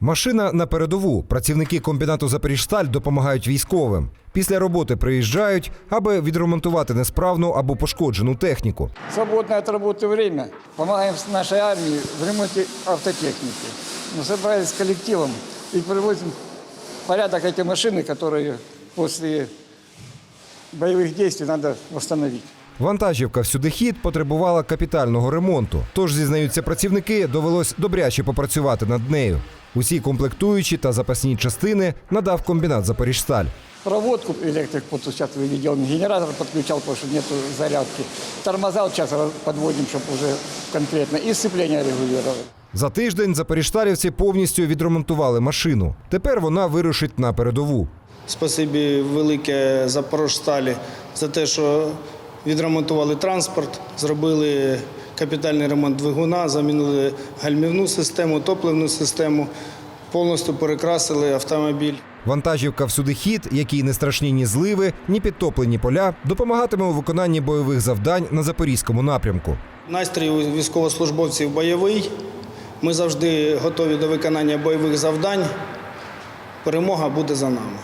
Машина на передову. Працівники комбінату Запоріжсталь допомагають військовим. Після роботи приїжджають, аби відремонтувати несправну або пошкоджену техніку. свободное от работы время. Помогаем с нашей армии в ремонте автотехники. Мы собрались с коллективом и приводим в порядок эти машины, которые после боевых действий надо восстановить. Вантажівка всюдихід потребувала капітального ремонту. Тож, зізнаються працівники, довелось добряче попрацювати над нею. Усі комплектуючі та запасні частини надав комбінат Запоріжсталь. Проводку электрик вот сейчас выведен, генератор подключал, потому что нету зарядки. Тормоза вот сейчас подводим, чтобы уже конкретно. И сцепление регулировать. За тиждень запоріжсталівці повністю відремонтували машину. Тепер вона вирушить на передову. Спасибі велике Запорожсталі за те, що відремонтували транспорт, зробили капітальний ремонт двигуна, замінили гальмівну систему, топливну систему, повністю перекрасили автомобіль. Вантажівка всюдихід, якій не страшні ні зливи, ні підтоплені поля, допомагатиме у виконанні бойових завдань на запорізькому напрямку. Настрій у військовослужбовців бойовий. Ми завжди готові до виконання бойових завдань. Перемога буде за нами.